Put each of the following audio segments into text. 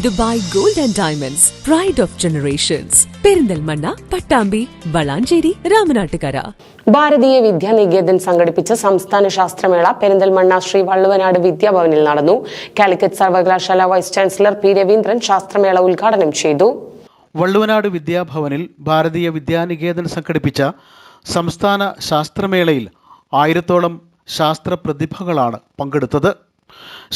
Dubai gold and diamonds pride of generations Perinthalmanna Pattambi Valanchery Ramanattukara. Bharatiya Vidyanikethan സംഘടിപ്പിച്ച സംസ്ഥാന ശാസ്ത്രമേള പെരിന്തൽമണ്ണ ശ്രീ വള്ളുവനാട് വിദ്യാഭവനിൽ നടന്നു. കാലിക്കറ്റ് സർവകലാശാല vice chancellor P Raveendran ശാസ്ത്രമേള ഉദ്ഘാടനം ചെയ്തു. വള്ളുവനാട് വിദ്യാഭവനിൽ ഭാരതീയ വിദ്യാനികേതൻ സംഘടിപ്പിച്ച സംസ്ഥാന ശാസ്ത്രമേളയിൽ ആയിരത്തോളം ശാസ്ത്ര പ്രതിഭകളാണ് പങ്കെടുത്തത്.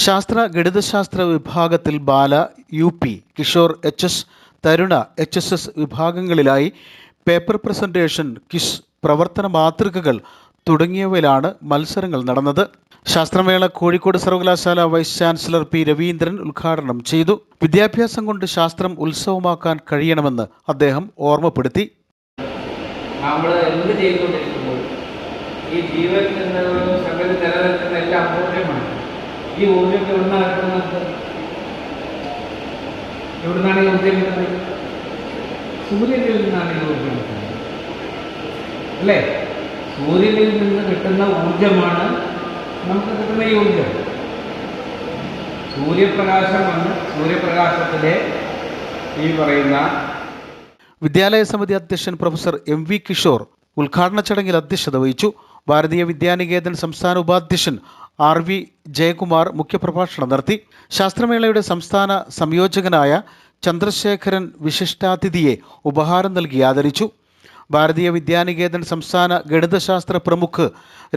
ശാസ്ത്ര ഗണിതശാസ്ത്ര വിഭാഗത്തിൽ ബാല യു പി കിഷോർ എച്ച് എസ് തരുണ എച്ച് എസ് എസ് വിഭാഗങ്ങളിലായി പേപ്പർ പ്രസന്റേഷൻ കിസ് പ്രവർത്തന മാതൃകകൾ തുടങ്ങിയവയിലാണ് മത്സരങ്ങൾ നടന്നത്. ശാസ്ത്രമേള കോഴിക്കോട് സർവകലാശാല വൈസ് ചാൻസലർ പി രവീന്ദ്രൻ ഉദ്ഘാടനം ചെയ്തു. വിദ്യാഭ്യാസം കൊണ്ട് ശാസ്ത്രം ഉത്സവമാക്കാൻ കഴിയണമെന്ന് അദ്ദേഹം ഓർമ്മപ്പെടുത്തി. നമ്മൾ ഈ ജീവൻ എന്ന സംഗതി നിലനിൽക്കുന്ന എല്ലാം അമൂല്യമാണ് ഈ ഊർജം എവിടുന്നാണ് കിട്ടുന്നത്? എവിടുന്നാണ് ഈ ഊർജം കിട്ടുന്നത്? സൂര്യനിൽ നിന്നാണ് ഈ ഊർജം കിട്ടുന്നത്. അല്ലേ? സൂര്യനിൽ നിന്ന് കിട്ടുന്ന ഊർജമാണ് നമുക്ക് കിട്ടുന്ന ഈ ഊർജം. സൂര്യപ്രകാശമാണ് സൂര്യപ്രകാശത്തിലെ ഈ പറയുന്ന വിദ്യാലയ സമിതി അധ്യക്ഷൻ പ്രൊഫസർ എം വി കിഷോർ ഉദ്ഘാടന ചടങ്ങിൽ അധ്യക്ഷത വഹിച്ചു. ഭാരതീയ വിദ്യാനികേതൻ സംസ്ഥാന ഉപാധ്യക്ഷൻ ആർ വി ജയകുമാർ മുഖ്യപ്രഭാഷണം നടത്തി. ശാസ്ത്രമേളയുടെ സംസ്ഥാന സംയോജകനായ ചന്ദ്രശേഖരൻ വിശിഷ്ടാതിഥിയെ ഉപഹാരം നൽകി ആദരിച്ചു. ഭാരതീയ വിദ്യാനികേതൻ സംസ്ഥാന ഗണിതശാസ്ത്ര പ്രമുഖ്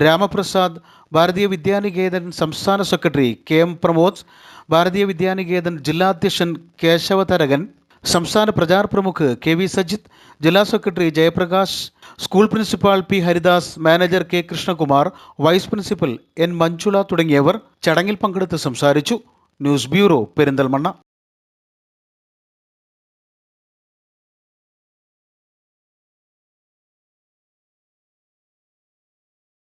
രാമപ്രസാദ് ഭാരതീയ വിദ്യാനികേതൻ സംസ്ഥാന സെക്രട്ടറി കെ എം പ്രമോദ് ഭാരതീയ വിദ്യാനികേതൻ ജില്ലാധ്യക്ഷൻ കേശവതരകൻ സംസ്ഥാന പ്രചാർ പ്രമുഖ് കെ വി സജിത് ജില്ലാ secretary Jayaprakash school principal P Haridas manager K Krishnakumar vice principal N Manjula തുടങ്ങിയവർ ചടങ്ങിൽ പങ്കെടുത്ത് സംസാരിച്ചു. News bureau Perinthalmanna.